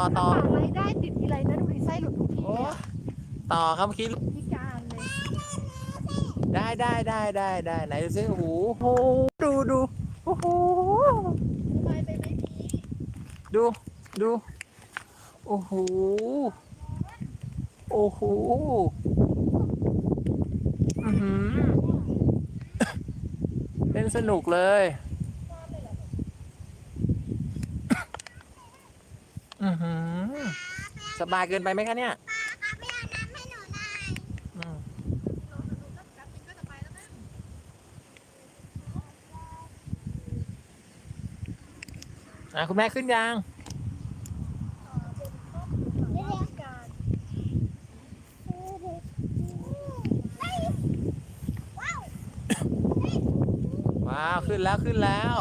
ต่อต่อปากไรได้ติดทีไรนะดูดิไส้หลุดทุกทีโอ้อะต่อครับเมื่อกี้พิการเลยได้ได้ได้ได้ได้ไหนดูสิโอ้โหโอ้โหดูดูโอ้โหไปไปไหมพี่ดูดู โอ้โหโอ้โหอื้อหือเล่นสนุกเลย อือหือสบายเกินไปไหมคะเนี่ยอืมอะคุณแม่ขึ้นยังว้าวขึ้นแล้วขึ้นแล้ว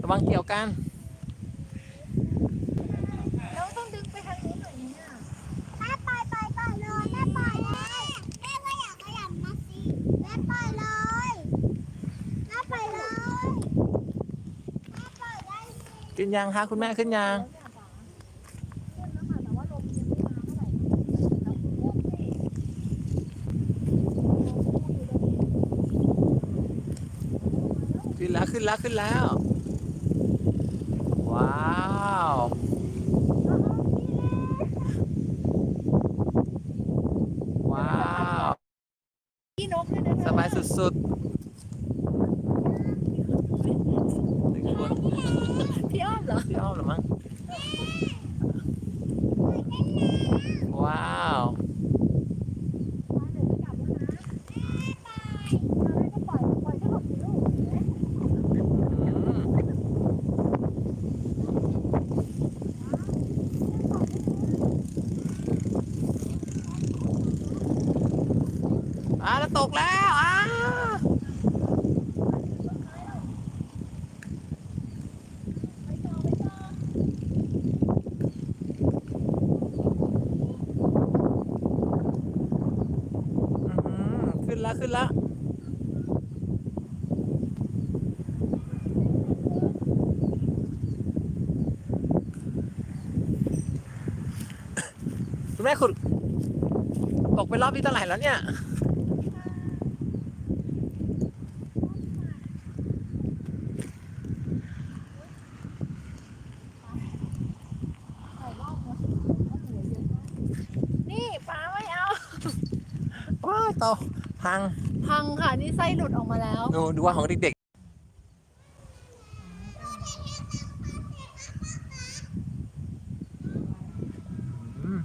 ระ วังเกี่ยวกันเราต้องดึงไปทางนู้นหน่อยเนี่ยแม่ปล่อยปล่อยปล่อยเลยแม่ปล่อยเลยแม่ก็อยากขยับมาสิแม่ปล่อยเลยแม่ปล่อยเลยแม่ปล่อยได้สิขึ้นยังคะคุณแม่ขึ้นยังแล้วเนี่ยจ๋าขึ้นแล้วค่ะแต่ว่าลมยังขึ้นแล้วขึ้นแล้วขึ้นแลาว ว้าว พี่นกเนี่ยนะสบายสุดๆหนึ่งคน พี่อ้อมเหรอ ที่อ้อมเหรือมั้ง ว้าว เดี๋ยวจะกลับแล้วนะอะไรก็ปล่อยปล่อยจะหลบสิลูกเห็นไหม อืม อ่าแล้วตกแล้วอ่าขึ้นแล้วขึ้นแล้วคุณแม่ขุดตกไปรอบที่เท่าไหร่แล้วเนี่ยรอบนะเหลือเยอะมากนี่ป้าไม่เอา ว้าวต่อพังพังค่ะ นี่ไส้หลุดออกมาแล้ว ดูดูว่าของเด็กๆอืม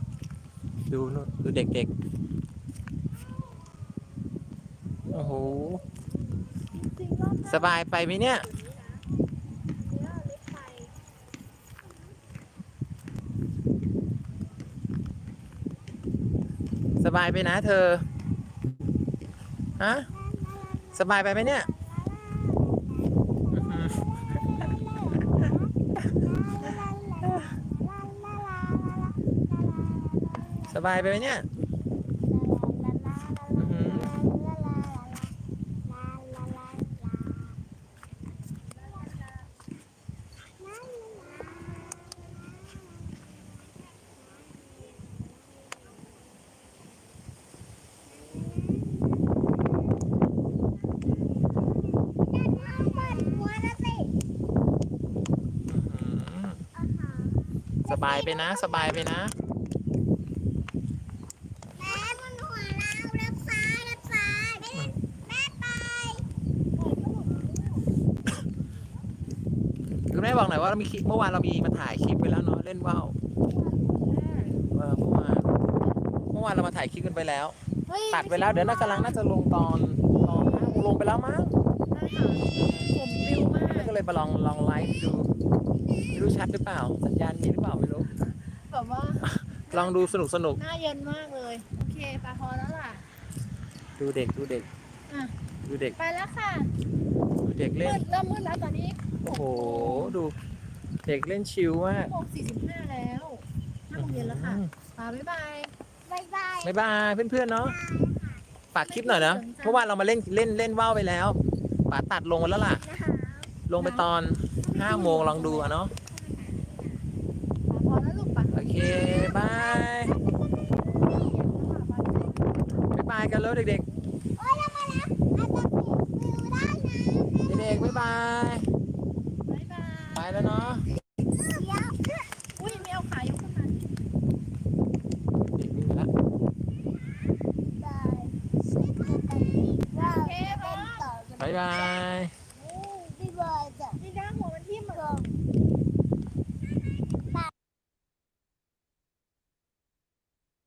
ดูนู่นดูเด็กๆ โอ้โหจริงรอบหน้าสบายไปไหมเนี่ยเนี่ยเล็กไปสบายไปนะเธอ ฮะสบายไปไหมเนี่ยอื้อหือสบายไปไหมเนี่ยอื้อหืออื้อหือ สบายไปนะ สบายไปนะแม่มันหัวเรารับซ้ารับซ้าแม่ไปคุณแม่บอกหน่อยว่าเรามีคลิปเมื่อวานเรามีมาถ่ายคลิปไปแล้วเนาะเล่นว่าวเออเมื่อวานเมื่อวานเรามาถ่ายคลิปกันไปแล้ว ตัดไปแล้วเดี๋ยวน่ากำลังน่าจะลงตอนตอนห้าโมงลงไปแล้วมั้งผมปลิวมากก็เลยไปลองลองไลฟ์ดู ไม่รู้ชัดหรือเปล่า สัญญาณมีหรือเปล่าไม่รู้ แบบว่าลองดูสนุกสนุกหน้าเย็นมากเลย โอเคปลาพอแล้วล่ะ ดูเด็กดูเด็กอะ ดูเด็กไปแล้วค่ะดูเด็กเล่มืน ดเริ่มมืดแล้วตอนนี้โอ้โห ดูเด็กเล่นชิลมากโมงสี่สิบห้าแล้วห้าโมงเย็นแล้วค่ะปลาบ๊ายบาย บายบาย บ๊ายบายเพื่อนๆเนาะฝากคลิปหน่อยนะเมื่อวานเรามาเล่นเล่นเล่นว่าวไปแล้วป๋าตัดลงมาแล้วล่ะ นะคะ ลงไปตอนทำไม ห้าโมงลองดูอะเนาะพอแล้วลูกปะโอเคบายบ๊ายบายกันแล้วเด็กโอ้ยเรามาแล้วอาจจะปิดวิวได้นะๆเด็กๆบ๊ายบายบ๊ายบายไปแล้วเนาะเดี๋ยวอุ้ยไม่เอาขายกขึ้นมาเด็กวิ่งไปแล้วได้ชิคกี้พายเราโอเคเป็นพอต่อบ๊ายบายพี่บอยจะ